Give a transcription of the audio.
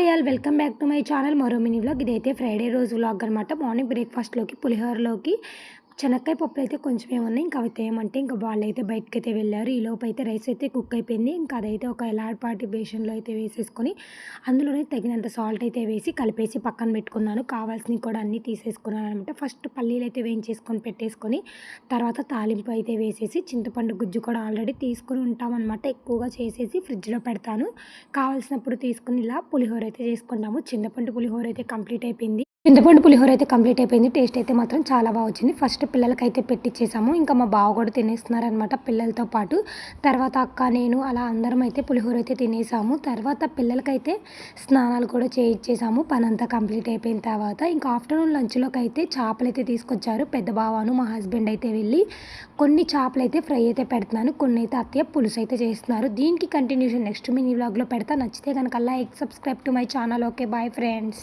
Hi all welcome back to my channel మరో mini vlog ఇదైతే Friday రోజు vlog అనమాట. మార్నింగ్ బ్రేక్ఫాస్ట్లోకి పులిహోరలోకి శనక్కాయ పప్పులు అయితే కొంచెం ఏమన్నా ఇంకా అవి ఏమంటే ఇంకా వాళ్ళు అయితే బయటకు అయితే వెళ్ళారు. ఈ లోపు అయితే రైస్ అయితే కుక్ అయిపోయింది. ఇంకా అదైతే ఒక ఎలాడ్పాటి బేషన్లో అయితే వేసేసుకొని అందులోనే తగినంత సాల్ట్ అయితే వేసి కలిపేసి పక్కన పెట్టుకున్నాను. కావాల్సినవి కూడా అన్నీ తీసేసుకున్నాను అనమాట. ఫస్ట్ పల్లీలు అయితే వేయించేసుకొని పెట్టేసుకొని తర్వాత తాలింపు అయితే వేసేసి చింతపండు గుజ్జు కూడా ఆల్రెడీ తీసుకుని ఉంటామన్నమాట ఎక్కువగా చేసేసి ఫ్రిడ్జ్లో పెడతాను. కావాల్సినప్పుడు తీసుకుని ఇలా పులిహోర అయితే చేసుకుంటాము. చింతపండు పులిహోర అయితే కంప్లీట్ అయిపోయింది. చింతపండు పులిహోర అయితే కంప్లీట్ అయిపోయింది. టేస్ట్ అయితే మాత్రం చాలా బాగా వచ్చింది. ఫస్ట్ పిల్లలకి అయితే పెట్టించేసాము ఇంకా మా బావ కూడా తినేస్తున్నారనమాట పిల్లలతో పాటు. తర్వాత అక్క నేను అలా అందరం అయితే పులిహోర అయితే తినేసాము. తర్వాత పిల్లలకైతే స్నానాలు కూడా చేయించేసాము పని అంతా కంప్లీట్ అయిపోయిన తర్వాత ఇంకా ఆఫ్టర్నూన్ లంచ్లోకి అయితే చేపలు అయితే తీసుకొచ్చారు. పెద్ద బావాను మా హస్బెండ్ అయితే వెళ్ళి కొన్ని చేపలు అయితే ఫ్రై అయితే పెడుతున్నాను. కొన్ని అయితే అత్తయ్య పులుసు అయితే చేస్తున్నారు. దీనికి కంటిన్యూషన్ నెక్స్ట్ మినీ వ్లాగ్లో పెడతా. నచ్చితే కనుక like subscribe to my channel. Okay bye friends.